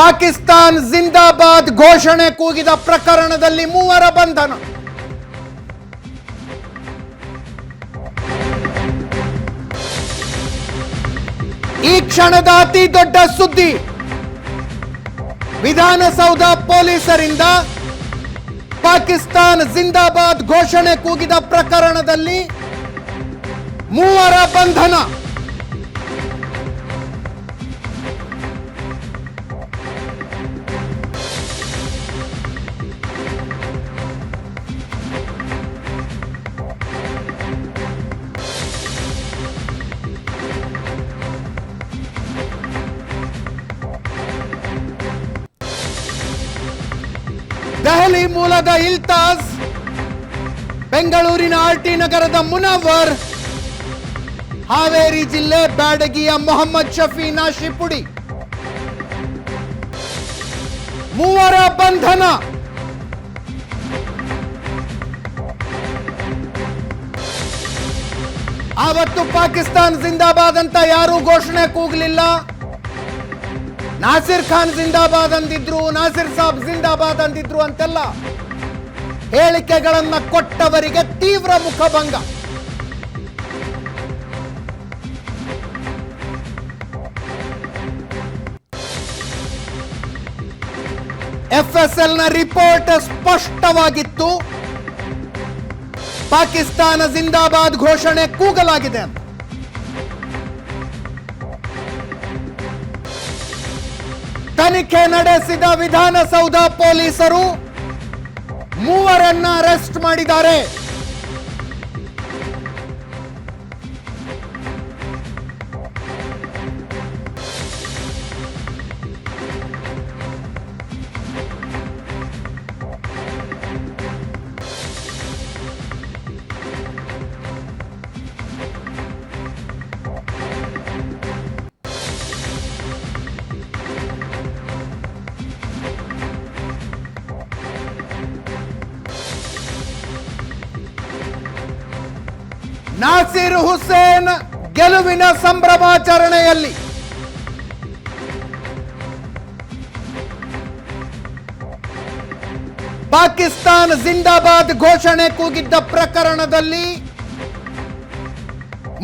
ಪಾಕಿಸ್ತಾನ್ ಜಿಂದಾಬಾದ್ ಘೋಷಣೆ ಕೂಗಿದ ಪ್ರಕರಣದಲ್ಲಿ ಮೂವರ ಬಂಧನ. ಈ ಕ್ಷಣದ ಅತಿ ದೊಡ್ಡ ಸುದ್ದಿ. ವಿಧಾನಸೌಧ ಪೊಲೀಸರಿಂದ ಪಾಕಿಸ್ತಾನ್ ಜಿಂದಾಬಾದ್ ಘೋಷಣೆ ಕೂಗಿದ ಪ್ರಕರಣದಲ್ಲಿ ಮೂವರ ಬಂಧನ. ದೆಹಲಿ ಇಲ್ತಾಸ್ ಬೆಂಗಳೂರಿನ ಬೆಂಗಳೂರಿನ ಆರ್ಟಿ ನಗರದ ಮುನವರ್ ಹಾವೇರಿ ಜಿಲ್ಲೆ ಬ್ಯಾಡಗಿಯ ಮೊಹಮ್ಮದ್ ಶಫಿ ನಾಶಿಪುಡಿ ಮೂವರ ಬಂಧನ. ಆವತ್ತು ಪಾಕಿಸ್ತಾನ್ ಜಿಂದಾಬಾದ್ ಅಂತ ಯಾರೂ ಘೋಷಣೆ ಕೂಗಲಿಲ್ಲ. ನಾಸಿರ್ ಖಾನ್ ಜಿಂದಾಬಾದ್ ಅಂದಿದ್ರು, ನಾಸಿರ್ ಸಾಬ್ ಜಿಂದಾಬಾದ್ ಅಂದಿದ್ರು ಅಂತೆಲ್ಲ. ಹೇಳಿಕೆಗಳನ್ನ ಕೊಟ್ಟವರಿಗೆ ತೀವ್ರ ಮುಖಭಂಗ. ಎಫ್ಎಸ್ಎಲ್ನ ರಿಪೋರ್ಟ್ ಸ್ಪಷ್ಟವಾಗಿತ್ತು. ಪಾಕಿಸ್ತಾನ ಜಿಂದಾಬಾದ್ ಘೋಷಣೆ ಕೂಗಲಾಗಿದೆ. ಅಂತ ತನಿಖೆ ನಡೆಸಿದ ವಿಧಾನಸೌಧ ಪೊಲೀಸರು ಮೂವರನ್ನ ಅರೆಸ್ಟ್ ಮಾಡಿದ್ದಾರೆ. ನಾಸಿರ್ ಹುಸೇನ್ ಗೆಲುವಿನ ಸಂಭ್ರಮಾಚರಣೆಯಲ್ಲಿ. ಪಾಕಿಸ್ತಾನ್ ಜಿಂದಾಬಾದ್ ಘೋಷಣೆ ಕೂಗಿದ್ದ ಪ್ರಕರಣದಲ್ಲಿ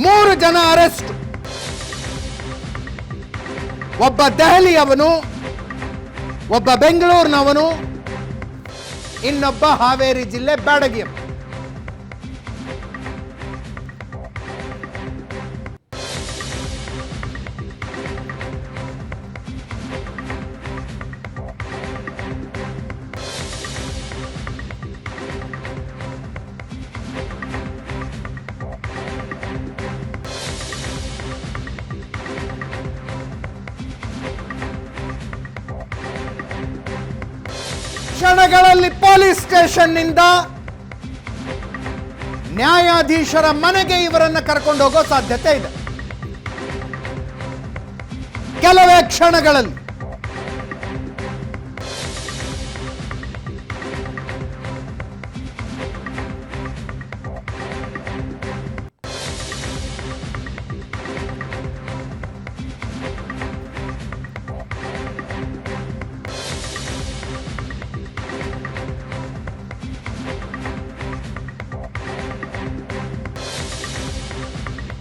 ಮೂರು ಜನ ಅರೆಸ್ಟ್. ಒಬ್ಬ ದೆಹಲಿಯವನು, ಒಬ್ಬ ಬೆಂಗಳೂರಿನವನು, ಇನ್ನೊಬ್ಬ ಹಾವೇರಿ ಜಿಲ್ಲೆ ಬ್ಯಾಡಗಿಯವ ಕ್ಷಣಗಳಲ್ಲಿ ಪೊಲೀಸ್ ಸ್ಟೇಷನ್ನಿಂದ ನ್ಯಾಯಾಧೀಶರ ಮನೆಗೆ ಇವರನ್ನು ಕರ್ಕೊಂಡು ಹೋಗೋ ಸಾಧ್ಯತೆ ಇದೆ. ಕೆಲವೇ ಕ್ಷಣಗಳಲ್ಲಿ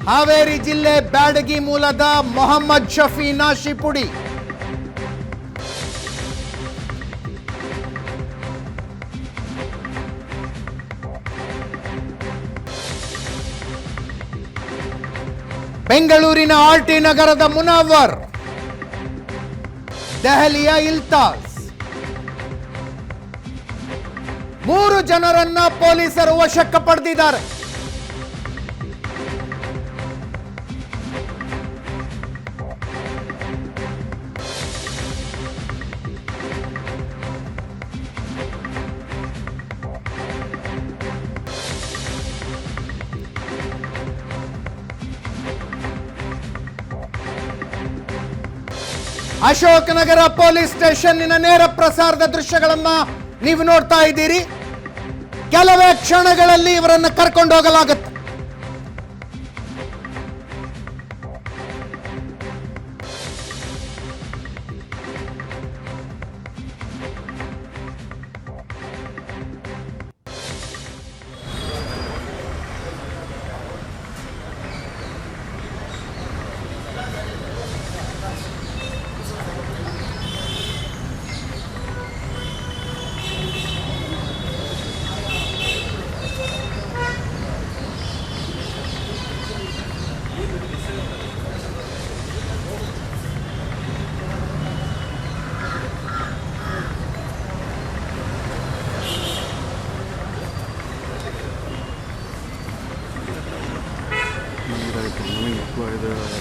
ಹಾವೇರಿ ಜಿಲ್ಲೆ ಬ್ಯಾಡಗಿ ಮೂಲದ ಮೊಹಮ್ಮದ್ ಶಫಿ ನಾಶಿಪುಡಿ. ಬೆಂಗಳೂರಿನ ಆರ್ಟಿ ನಗರದ ಮುನವರ್. ದೆಹಲಿಯ ಇಲ್ತಾಸ್ ಮೂರು ಜನರನ್ನ ಪೊಲೀಸರು ವಶಕ್ಕೆ ಪಡೆದಿದ್ದಾರೆ. ಅಶೋಕ್ ನಗರ ಪೊಲೀಸ್ ಸ್ಟೇಷನ್ನಿನ ನೇರ ಪ್ರಸಾರದ ದೃಶ್ಯಗಳನ್ನ ನೀವು ನೋಡ್ತಾ ಇದ್ದೀರಿ. ಕೆಲವೇ ಕ್ಷಣಗಳಲ್ಲಿ ಇವರನ್ನು ಕರ್ಕೊಂಡು ಹೋಗಲಾಗುತ್ತೆ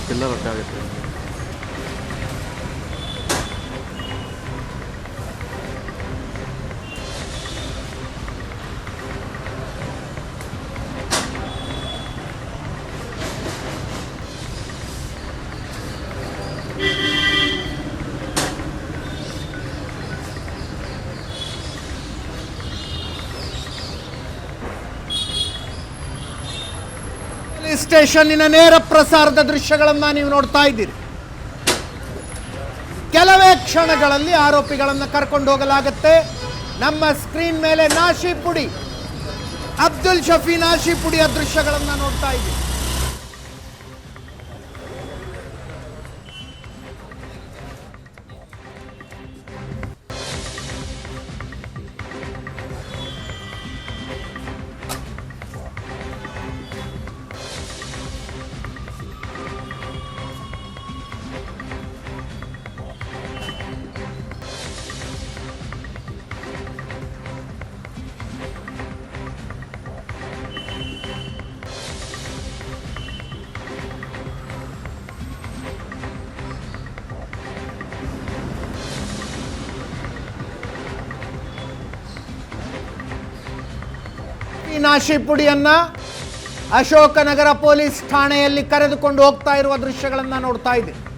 ਕਿੱਲਾ ਵੱਡਾ ਕਿੱਥੇ ಪೊಲೀಸ್ ಸ್ಟೇಷನ್ನಿನ ನೇರ ಪ್ರಸಾರದ ದೃಶ್ಯಗಳನ್ನು ನೀವು ನೋಡ್ತಾ ಇದ್ದೀರಿ. ಕೆಲವೇ ಕ್ಷಣಗಳಲ್ಲಿ ಆರೋಪಿಗಳನ್ನು ಕರ್ಕೊಂಡು ಹೋಗಲಾಗುತ್ತೆ. ನಮ್ಮ ಸ್ಕ್ರೀನ್ ಮೇಲೆ ನಾಶಿಪುಡಿ ಅಬ್ದುಲ್ ಶಫಿ ನಾಶಿಪುಡಿಯ ದೃಶ್ಯಗಳನ್ನು ನೋಡ್ತಾ ಇದ್ದೀರಿ. ಈ ಪುಡಿಯನ್ನ ಅಶೋಕನಗರ ಪೊಲೀಸ್ ಠಾಣೆಯಲ್ಲಿ ಕರೆದುಕೊಂಡು ಹೋಗ್ತಾ ಇರುವ ದೃಶ್ಯಗಳನ್ನ ನೋಡ್ತಾ ಇದ್ದೀರಿ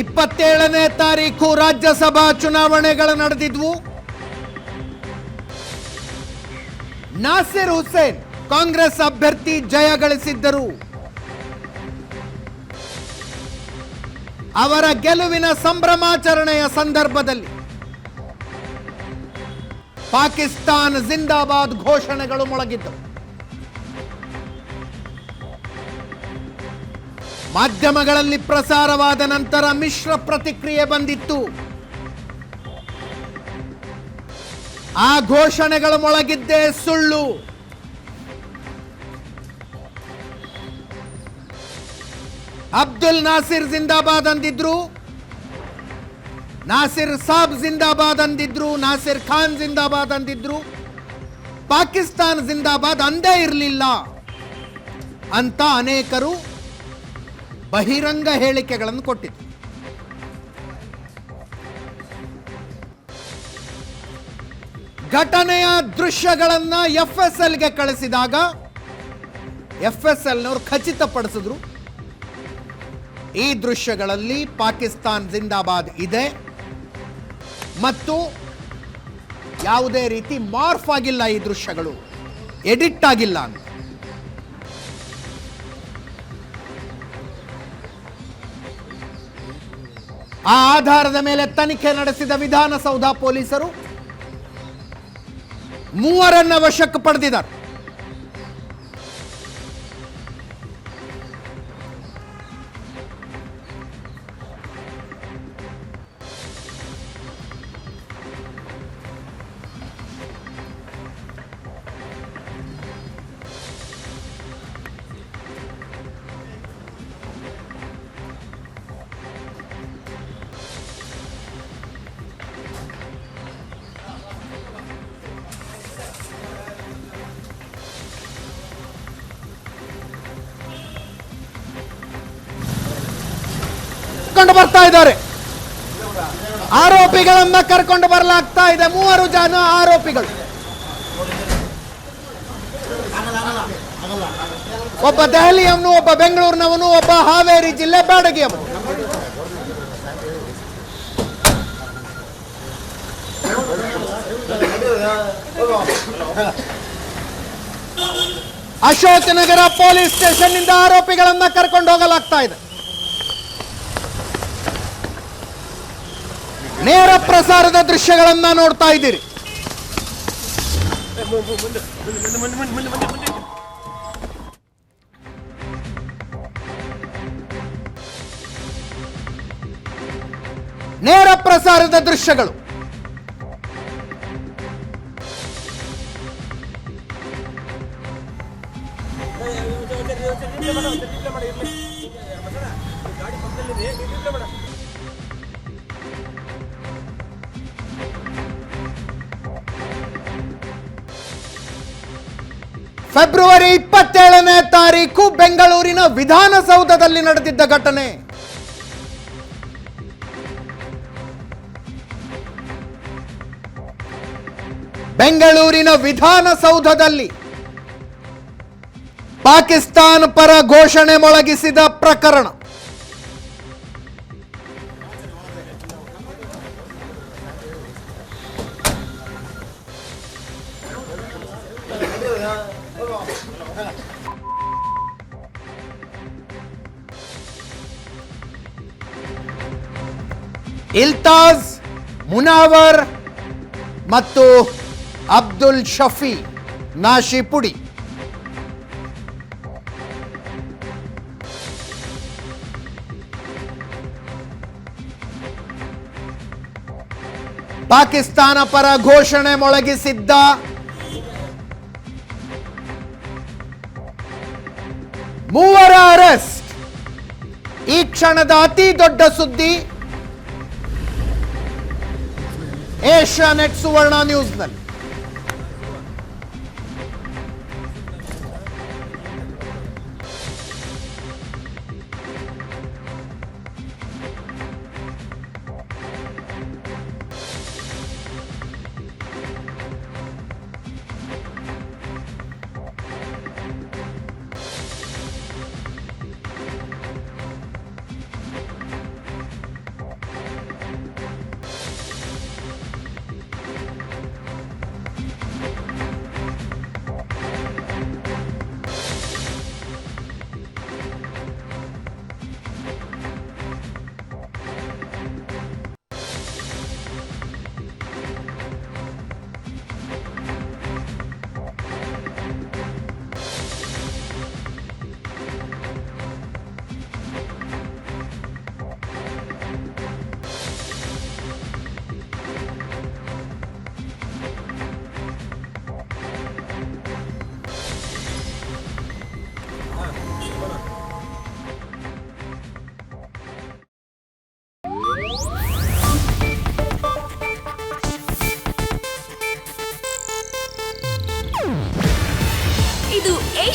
ಇಪ್ಪತ್ತೇಳನೇ ತಾರೀಕು ರಾಜ್ಯಸಭಾ ಚುನಾವಣೆಗಳು ನಡೆದಿದ್ವು. ನಾಸಿರ್ ಹುಸೇನ್ ಕಾಂಗ್ರೆಸ್ ಅಭ್ಯರ್ಥಿ ಜಯ ಗಳಿಸಿದ್ದರು. ಅವರ ಗೆಲುವಿನ ಸಂಭ್ರಮಾಚರಣೆಯ ಸಂದರ್ಭದಲ್ಲಿ ಪಾಕಿಸ್ತಾನ್ ಜಿಂದಾಬಾದ್ ಘೋಷಣೆಗಳು ಮೊಳಗಿದ್ದವು. ಮಾಧ್ಯಮಗಳಲ್ಲಿ ಪ್ರಸಾರವಾದ ನಂತರ ಮಿಶ್ರ ಪ್ರತಿಕ್ರಿಯೆ ಬಂದಿತ್ತು. ಆ ಘೋಷಣೆಗಳ ಮೊಳಗಿದ್ದೇ ಸುಳ್ಳು. ಅಬ್ದುಲ್ ನಾಸಿರ್ ಜಿಂದಾಬಾದ್ ಅಂದಿದ್ರು. ನಾಸಿರ್ ಸಾಬ್ ಜಿಂದಾಬಾದ್ ಅಂದಿದ್ರು, ನಾಸಿರ್ ಖಾನ್ ಜಿಂದಾಬಾದ್ ಅಂದಿದ್ರು. ಪಾಕಿಸ್ತಾನ್ ಜಿಂದಾಬಾದ್ ಅಂದೇ ಇರಲಿಲ್ಲ ಅಂತ ಅನೇಕರು ಬಹಿರಂಗ ಹೇಳಿಕೆಗಳನ್ನು ಕೊಟ್ಟಿತು ಘಟನೆಯ ದೃಶ್ಯಗಳನ್ನ ಎಫ್ ಎಸ್ ಎಲ್ಗೆ ಕಳಿಸಿದಾಗ ಎಫ್ ಎಸ್ ಎಲ್ನವರು ಖಚಿತಪಡಿಸಿದ್ರು, ಈ ದೃಶ್ಯಗಳಲ್ಲಿ ಪಾಕಿಸ್ತಾನ್ ಜಿಂದಾಬಾದ್ ಇದೆ ಮತ್ತು ಯಾವುದೇ ರೀತಿ ಮಾರ್ಫ್ ಆಗಿಲ್ಲ ಈ ದೃಶ್ಯಗಳು, ಎಡಿಟ್ ಆಗಿಲ್ಲ ಅಂತ. ಆ ಆಧಾರದ ಮೇಲೆ ತನಿಖೆ ನಡೆಸಿದ ವಿಧಾನಸೌಧ ಪೊಲೀಸರು ಮೂವರನ್ನ ವಶಕ್ಕೆ ಪಡೆದಿದ್ದಾರೆ. ಕರ್ಕೊಂಡು ಬರ್ತಾ ಇದ್ದಾರೆ. ಆರೋಪಿಗಳನ್ನ ಕರ್ಕೊಂಡು ಬರಲಾಗ್ತಾ ಇದೆ. ಮೂವರು ಜನ ಆರೋಪಿಗಳು. ಒಬ್ಬ ದೆಹಲಿಯವನು, ಒಬ್ಬ ಬೆಂಗಳೂರಿನವನು, ಒಬ್ಬ ಹಾವೇರಿ ಜಿಲ್ಲೆ ಬ್ಯಾಡಗಿಯವನು ಅಶೋಕ್ ನಗರ ಪೊಲೀಸ್ ಸ್ಟೇಷನ್ನಿಂದ ಆರೋಪಿಗಳನ್ನ ಕರ್ಕೊಂಡು ಹೋಗಲಾಗ್ತಾ ಇದೆ. ನೇರ ಪ್ರಸಾರದ ದೃಶ್ಯಗಳನ್ನ ನೋಡ್ತಾ ಇದ್ದೀರಿ ನೇರ ಪ್ರಸಾರದ ದೃಶ್ಯಗಳು ಫೆಬ್ರವರಿ ಇಪ್ಪತ್ತೇಳನೇ ತಾರೀಕು ಬೆಂಗಳೂರಿನ ವಿಧಾನಸೌಧದಲ್ಲಿ ನಡೆದಿದ್ದ ಘಟನೆ. ಬೆಂಗಳೂರಿನ ವಿಧಾನಸೌಧದಲ್ಲಿ ಪಾಕಿಸ್ತಾನ ಪರ ಘೋಷಣೆ ಮೊಳಗಿಸಿದ ಪ್ರಕರಣ. ಇಲ್ತಾಜ್, ಮುನಾವರ್ ಮತ್ತು ಅಬ್ದುಲ್ ಶಫಿ ನಾಶಿಪುಡಿ. ಪಾಕಿಸ್ತಾನ ಪರ ಘೋಷಣೆ ಮೊಳಗಿಸಿದ್ದ ಮೂವರ ಅರೆಸ್ಟ್. ಈ ಕ್ಷಣದ ಅತಿ ದೊಡ್ಡ ಸುದ್ದಿ ಏಷ್ಯಾ ನೆಟ್ ಸುವರ್ಣ ನ್ಯೂಸ್ನಲ್ಲಿ.